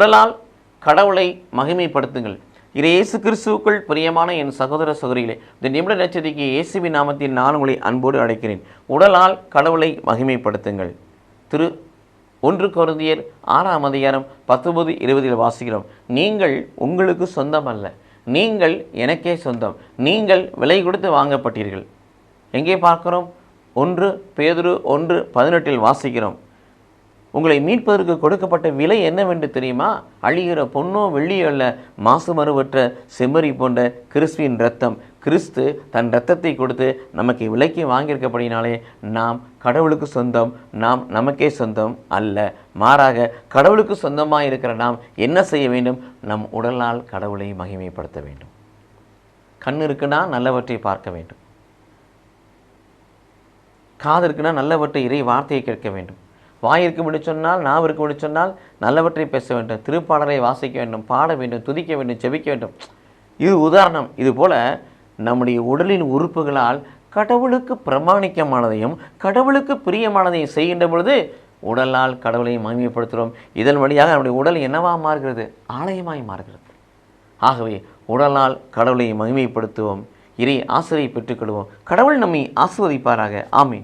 உடலால் கடவுளை மகிமைப்படுத்துங்கள். இது இயேசு கிறிஸ்துவுக்குள் பிரியமான என் சகோதர சகோதரிகளே இந்த நிமிட நட்சத்திரிக்கு இயேசுவி நாமத்தில் நான் உங்களை அன்போடு அழைக்கிறேன். உடலால் கடவுளை மகிமைப்படுத்துங்கள். திரு ஒன்று குருந்தியர் ஆறாம் அதிகாரம் பத்தொன்பது இருபதில் வாசிக்கிறோம். நீங்கள் உங்களுக்கு சொந்தம் அல்ல நீங்கள் எனக்கே சொந்தம். நீங்கள் விலை கொடுத்து வாங்கப்பட்டீர்கள். எங்கே பார்க்கிறோம்? ஒன்று பேதுரு ஒன்று பதினெட்டில் வாசிக்கிறோம். உங்களை மீட்பதற்கு கொடுக்கப்பட்ட விலை என்னவென்று தெரியுமா? அழிகிற பொன்னோ வெள்ளியோ அல்ல மாசு மறுவற்ற செம்மறி போன்ற கிறிஸ்துவின் ரத்தம் கிறிஸ்து தன் ரத்தத்தை கொடுத்து நமக்கு விலைக்கு வாங்கியிருக்கப்படினாலே நாம் கடவுளுக்கு சொந்தம் நாம் நமக்கே சொந்தம் அல்ல. மாறாக கடவுளுக்கு சொந்தமாக இருக்கிற நாம் என்ன செய்ய வேண்டும்? நம் உடலால் கடவுளை மகிமைப்படுத்த வேண்டும். கண் இருக்குன்னா நல்லவற்றை பார்க்க வேண்டும். காது இருக்குன்னா நல்லவற்றை இறை வார்த்தையை கேட்க வேண்டும். வாயிற்கு விடு சொன்னால் நாவிற்கு விடு சொன்னால் நல்லவற்றை பேச வேண்டும் திருப்பாடலை வாசிக்க வேண்டும் பாட வேண்டும் துதிக்க வேண்டும் செபிக்க வேண்டும். இது உதாரணம். இதுபோல் நம்முடைய உடலின் உறுப்புகளால் கடவுளுக்கு பிரமாணிக்கமானதையும் கடவுளுக்கு பிரியமானதையும் செய்கின்ற பொழுது உடலால் கடவுளை மகிமைப்படுத்துகிறோம். இதன் வழியாக நம்முடைய உடல் என்னவா மாறுகிறது? ஆலயமாய் மாறுகிறது. ஆகவே உடலால் கடவுளை மகிமைப்படுத்துவோம். இறை ஆசிரியை பெற்றுக்கொள்வோம். கடவுள் நம்மை ஆசிர்வதிப்பாராக. ஆமீன்.